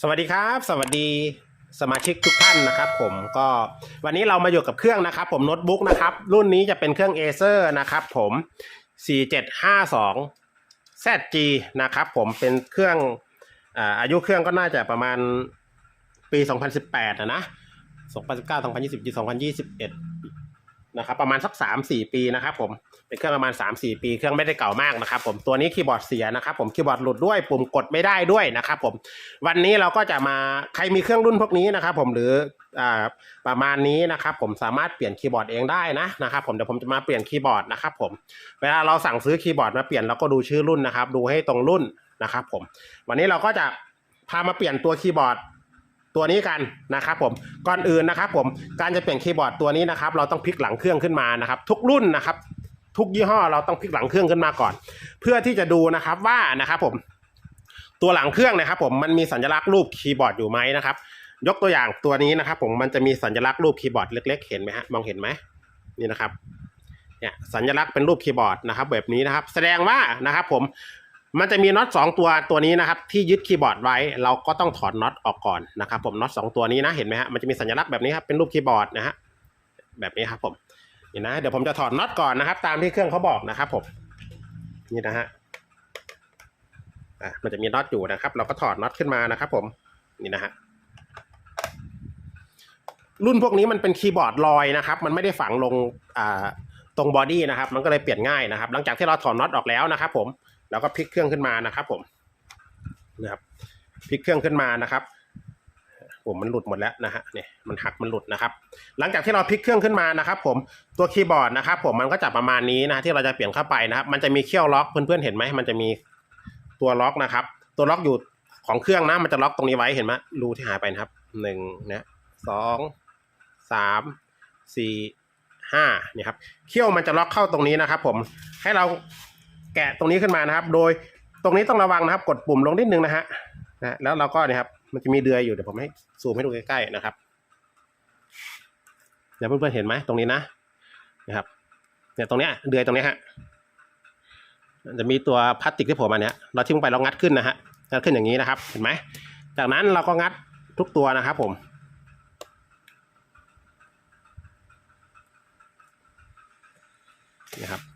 สวัสดีครับ สวัสดีสมาชิกทุกท่านนะครับ ผมก็วันนี้เรามาอยู่กับเครื่องนะครับ ผมโน้ตบุ๊กนะครับ รุ่นนี้จะเป็นเครื่อง Acer นะครับ ผม 4752 ZG นะครับ ผมเป็นเครื่องอาอายุเครื่องก็น่าจะประมาณปี 2018นะนะ2019 2020 2021 นะครับประมาณสัก 3-4 ปีนะครับผมเป็นเครื่องประมาณ 3-4 ปีเครื่องไม่ได้เก่ามากนะครับผมตัวนี้คีย์บอร์ดเสียนะครับผมคีย์บอร์ดหลุดด้วยปุ่มกดไม่ได้ด้วยนะครับผมวันนี้เราก็จะมาใครมีเครื่องรุ่นพวกนี้นะครับผมหรืออ่าประมาณนี้นะครับผมสามารถเปลี่ยนคีย์บอร์ดเองได้นะนะครับผมเดี๋ยวผมจะมาเปลี่ยนคีย์บอร์ดนะครับผมเวลาเราสั่งซื้อคีย์บอร์ดมาเปลี่ยนเราก็ดูชื่อรุ่นนะครับดูให้ตรงรุ่นนะครับผมวันนี้เราก็จะพามาเปลี่ยนตัวคีย์บอร์ด ตัวนี้กันนะครับผมก่อนอื่นนะครับผมการจะเปลี่ยนคีย์บอร์ดตัวนี้นะครับเราต้องพลิกหลังเครื่องขึ้นมานะครับ ทุกรุ่นนะครับทุกยี่ห้อเราต้องพลิกหลังเครื่องขึ้นมาก่อน เพื่อที่จะดูนะครับว่านะครับผมตัวหลังเครื่องนะครับ ผมมันมีสัญลักษณ์รูปคีย์บอร์ดอยู่ไหมนะครับ ยกตัวอย่างตัวนี้นะครับ ผมมันจะมีสัญลักษณ์รูปคีย์บอร์ดเล็ก ๆ เห็นไหมฮะมองเห็นไหมนี่นะครับเนี่ยสัญลักษณ์เป็นรูปคีย์บอร์ดนะครับ แบบนี้นะครับ แสดงว่านะครับผม มันจะมีน็อตสองตัวตัวนี้นะครับที่ยึดคีย์บอร์ดไว้ เราก็ต้องถอดน็อตออกก่อนนะครับผมน็อตสองตัวนี้นะเห็นไหมฮะมันจะมีสัญลักษณ์แบบนี้ครับเป็นรูปคีย์บอร์ดนะฮะแบบนี้ครับผมนี่นะเดี๋ยวผมจะถอดน็อตก่อนนะครับ ตามที่เครื่องเขาบอกนะครับผมนี่นะฮะอะมันจะมีน็อตอยู่นะครับ เราก็ถอดน็อตขึ้นมานะครับ ผมนี่นะฮะรุ่นพวกนี้มันเป็นคีย์บอร์ดลอยนะครับ มันไม่ได้ฝังลงอ่าตรงบอดี้นะครับ มันก็เลยเปลี่ยนง่ายนะครับ หลังจากที่เราถอดน็อตออกแล้วนะครับ ผม แล้วก็พลิกเครื่องขึ้นมานะครับ ผมนะครับพลิกเครื่องขึ้นมานะครับผมมันหลุดหมดแล้วนะฮะเนี่ยมันหักมันหลุดนะครับ หลังจากที่เราพลิกเครื่องขึ้นมานะครับ ผมตัวคีย์บอร์ดนะครับ ผมมันก็จะประมาณนี้นะที่เราจะเปลี่ยนเข้าไปนะครับ มันจะมีเขี้ยวล็อกเพื่อนๆเห็นไหมมันจะมีตัวล็อกนะครับ ตัวล็อกอยู่ของเครื่องนะมันจะล็อกตรงนี้ไว้เห็นไหมรูที่หายไปนะครับหนึ่งนะสองสามสี่ห้าเนี่ยครับเขี้ยวมันจะล็อกเข้าตรงนี้นะครับ ผมให้เรา แกะตรงนี้ขึ้นมานะครับ โดยตรงนี้ต้องระวังนะครับ กดปุ่มลงนิดนึงนะฮะนะแล้วเราก็เนี่ยครับ มันจะมีเดือยอยู่เดี๋ยวผมให้ซูมให้ดูใกล้ๆนะครับเดี๋ยวเพื่อนๆเห็นไหมตรงนี้นะนะครับเนี่ยตรงเนี้ยเดือยตรงเนี้ยฮะจะมีตัวพลาสติกที่ผมอันเนี้ยเราทิ้งไปเรางัดขึ้นนะฮะงัดขึ้นอย่างนี้นะครับ เห็นไหมจากนั้นเราก็งัดทุกตัวนะครับ ผมนะครับ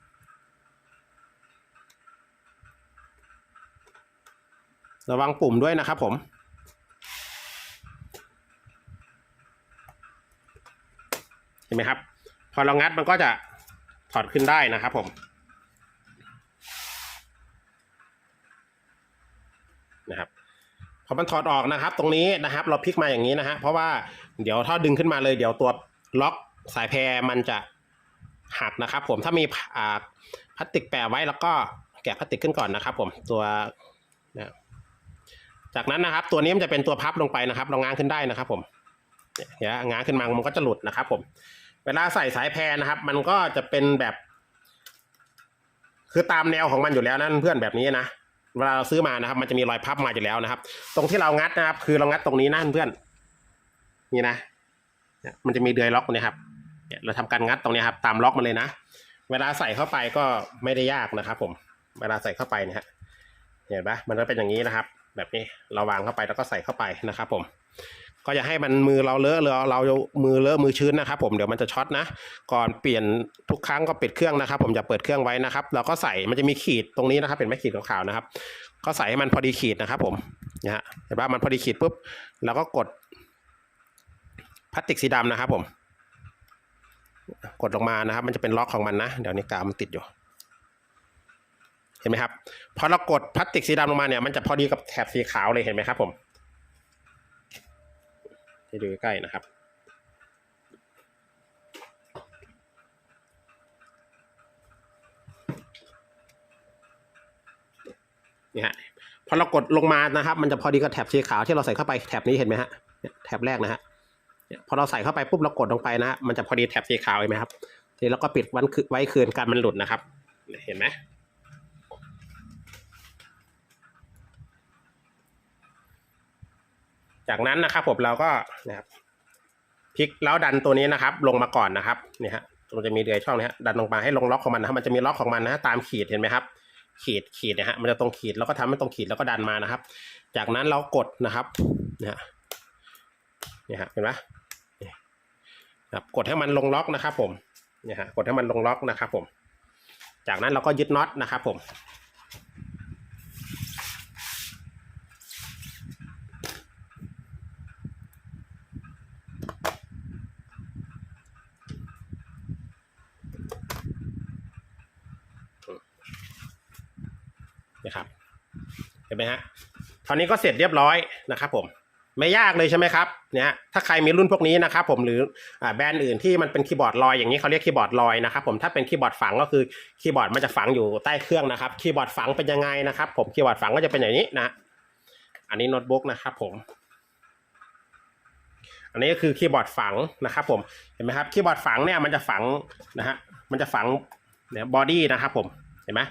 ระวังปุ่มด้วยนะครับผม เห็นไหมครับ พอเรางัดมันก็จะถอดขึ้นได้นะครับผมนะครับพอมันถอดออกนะครับ ตรงนี้นะครับ เราพลิกมาอย่างนี้นะฮะเพราะว่าเดี๋ยวถ้าดึงขึ้นมาเลยเดี๋ยวตัวล็อกสายแพรมันจะหักนะครับ ผมถ้ามีพลาสติกแปะไว้แล้วก็แกะพลาสติกขึ้นก่อนนะครับ ผมตัว จากนั้นนะครับ ตัวนี้มันจะเป็นตัวพับลงไปนะครับเราง้างขึ้นได้นะครับ ผมเนี่ยง้างขึ้นมามันก็จะหลุดนะครับ ผม เวลาใส่สายแพรนะครับ มันก็จะเป็นแบบ คือตามแนวของมันอยู่แล้วนะเพื่อนแบบนี้นะเวลาเราซื้อมานะครับ มันจะมีรอยพับมาอยู่แล้วนะครับ ตรงที่เรางัดนะครับ คือเรางัดตรงนี้นะเพื่อนนี่นะเนี่ยมันจะมีเดือยล็อกเนี่ครับเนี่ยเราทำการงัดตรงนี้ครับ ตามล็อกมันเลยนะเวลาใส่เข้าไปก็ไม่ได้ยากนะครับ ผม เวลาใส่เข้าไปเนี่ยฮะเห็นปะมันก็เป็นอย่างนี้นะครับ แบบนี้เราวางเข้าไปแล้วก็ใส่เข้าไปนะครับ ผม ก็อย่าให้มันมือเราเลอะหรือเรามือเลอะมือชื้นนะครับ ผมเดี๋ยวมันจะช็อตนะ ก่อนเปลี่ยนทุกครั้งก็ปิดเครื่องนะครับ ผมจะเปิดเครื่องไว้นะครับ เราก็ใส่มันจะมีขีดตรงนี้นะครับ เป็นไม้ขีดขาวๆนะครับ ก็ใส่ให้มันพอดีขีดนะครับ ผมนะฮะเห็นปะมันพอดีขีดปุ๊บเราก็กดพลาสติกสีดำนะครับ ผม กดลงมานะครับ มันจะเป็นล็อกของมันนะ เดี๋ยวนี้กาวมันติดอยู่ เห็นไหมครับพอเรากดพลาสติกสีดำลงมาเนี่ยมันจะพอดีกับแถบสีขาวเลยเห็นไหมครับ ผมให้ดูใกล้นะครับ นี่ฮะพอเรากดลงมานะครับ มันจะพอดีกับแถบสีขาวที่เราใส่เข้าไปแถบนี้เห็นไหมฮะแถบแรกนะฮะพอเราใส่เข้าไปปุ๊บเรากดลงไปนะ มันจะพอดีแถบสีขาวเห็นไหมครับ ทีนี้เราก็ปิดวันคือไว้คืนการมันหลุดนะครับ เห็นไหม จากนั้นนะครับผมเราก็นะครับพลิกแล้วดันตัวนี้นะครับ ลงมาก่อนนะครับเนี่ยฮะตรงจะมีเดือยช่องนี้ฮะดันลงมาให้ลงล็อกของมันนะครับมันจะมีล็อกของมันนะฮะตามขีดเห็นไหมครับ ขีดขีดเนะฮะมันจะตรงขีดแล้วก็ทำให้ตรงขีดแล้วก็ดันมานะครับ จากนั้นเรากดนะครับนะฮะนี่ฮะเห็นไหมนี่ครับกดให้มันลงล็อกนะครับ ผมเนี่ยฮะกดให้มันลงล็อกนะครับ ผม จากนั้นเราก็ยึดน็อตนะครับ ผม นะครับ เห็นไหมฮะตอนนี้ก็เสร็จเรียบร้อยนะครับผมไม่ยากเลยใช่ไหมครับเนี่ยถ้าใครมีรุ่นพวกนี้นะครับผมหรือแบรนด์อื่นที่มันเป็นคีย์บอร์ดลอยอย่างนี้เขาเรียกคีย์บอร์ดลอยนะครับผมถ้าเป็นคีย์บอร์ดฝังก็คือคีย์บอร์ดมันจะฝังอยู่ใต้เครื่องนะครับคีย์บอร์ดฝังเป็นยังไงนะครับ ผมคีย์บอร์ดฝังก็จะเป็นอย่างนี้นะ อันนี้โน้ตบุ๊กนะครับผม อันนี้ก็คือคีย์บอร์ดฝังนะครับ ผมเห็นไหมครับคีย์บอร์ดฝังเนี่ยมันจะฝังนะฮะมันจะฝังเนี่ยบอดี้นะครับผมเห็นไหม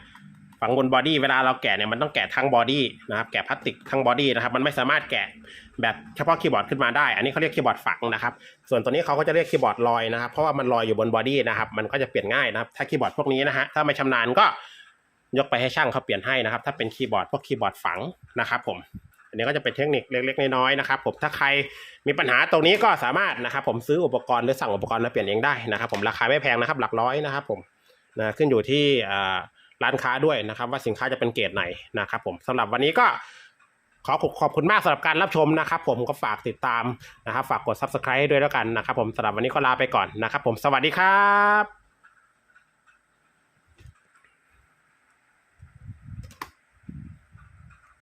ฝังบนบอดี้เวลาเราแกะเนี่ยมันต้องแกะทั้งบอดี้นะครับแกะพลาสติกทั้งบอดี้นะครับมันไม่สามารถแกะแบบเฉพาะคีย์บอร์ดขึ้นมาได้ อันนี้เขาเรียกคีย์บอร์ดฝังนะครับ ส่วนตัวนี้เขาก็จะเรียกคีย์บอร์ดลอยนะครับเพราะว่ามันลอยอยู่บนบอดี้นะครับมันก็จะเปลี่ยนง่ายนะครับถ้าคีย์บอร์ดพวกนี้นะฮะถ้าไม่ชำนาญก็ยกไปให้ช่างเขาเปลี่ยนให้นะครับ ถ้าเป็นคีย์บอร์ดพวกคีย์บอร์ดฝังนะครับผมอันนี้ก็จะเป็นเทคนิคเล็กๆน้อยๆนะครับผมถ้าใครมีปัญหาตรงนี้ก็สามารถนะครับ ผมซื้ออุปกรณ์หรือสั่งอุปกรณ์มาเปลี่ยนเองได้นะครับ ผมราคาไม่แพงนะครับ หลักร้อยนะครับ ผมนะขึ้นอยู่ที่อ่า ร้านค้าด้วยนะครับ ว่าสินค้าจะเป็นเกรดไหนนะครับผมสำหรับวันนี้ก็ขอขอบคุณมากสำหรับการรับชมนะครับ ผมก็ฝากติดตามนะครับ ฝากกด subscribe ด้วยแล้วกันนะครับ ผมสำหรับวันนี้ก็ลาไปก่อนนะครับ ผมสวัสดีครับ